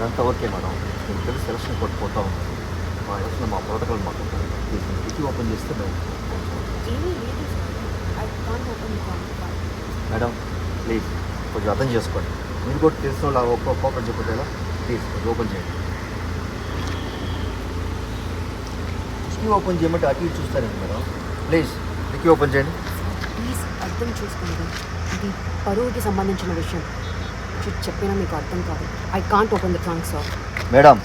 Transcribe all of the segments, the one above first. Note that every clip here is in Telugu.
అదంతా ఓకే మేడం. మీకు తెలిసి సెలక్షన్ కోడ్ పోతా ఉంది మా ఎలక్షన్ మా ప్రోటోకాల్ మాకు కిటికీ ఓపెన్ చేస్తే మేము మేడం ప్లీజ్ కొంచెం అర్థం చేసుకోండి. మీరు కూడా తెలిసిన వాళ్ళు ఒక్క ఓపెన్ చెప్పతే ప్లీజ్ కొంచెం ఓపెన్ చేయండి. కిటికీ ఓపెన్ చేయమంటే అటు ఇటు చూస్తారండి మేడం? ప్లీజ్ కిటికీ ఓపెన్ చేయండి. ప్లీజ్ అర్థం చేసుకోండి. ఇది పరువుకి సంబంధించిన విషయం. చెప్పినా మీకు అర్థం కాదు. I can't open the trunk sir madam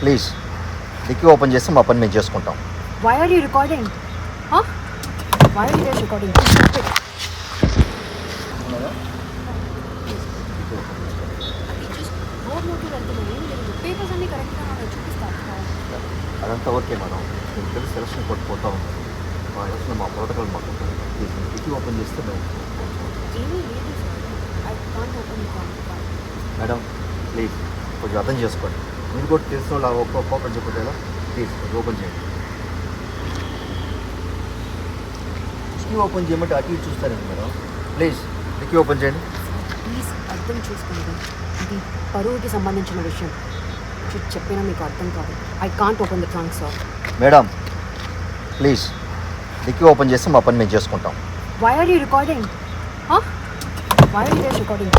please కిటికీ ఓపెన్ చేస్తే మా పని మేము చేసుకుంటాం. Why are you recording why are you recording అదంతా ఓకే మేడం మీకు తెలిసి సెలక్షన్ పోతా ఉంది. మా ప్రోటోకాల్ మాకు ఓపెన్ చేస్తే మేము ఏమీ లేదు sir I can't open the can't madam please కొంచెం అర్థం చేసుకోండి. మీరు కూడా తెలిసిన వాళ్ళు ఓపెన్ చెప్పతే ఎలా ప్లీజ్ కొంచెం ఓపెన్ చేయండి. కిటికీ ఓపెన్ చేయమంటే అటు ఇటు చూస్తారండి మేడం? ప్లీజ్ కిటికీ ఓపెన్ చేయండి. ప్లీజ్ అర్థం చేసుకోండి. ఇది పరువుకి సంబంధించిన విషయం. చెప్పినా మీకు అర్థం కాదు. I can't open the trunk sir. Madam please కిటికీ ఓపెన్ చేస్తే మా పని మేము చేసుకుంటాం. Why are you recording why are you recording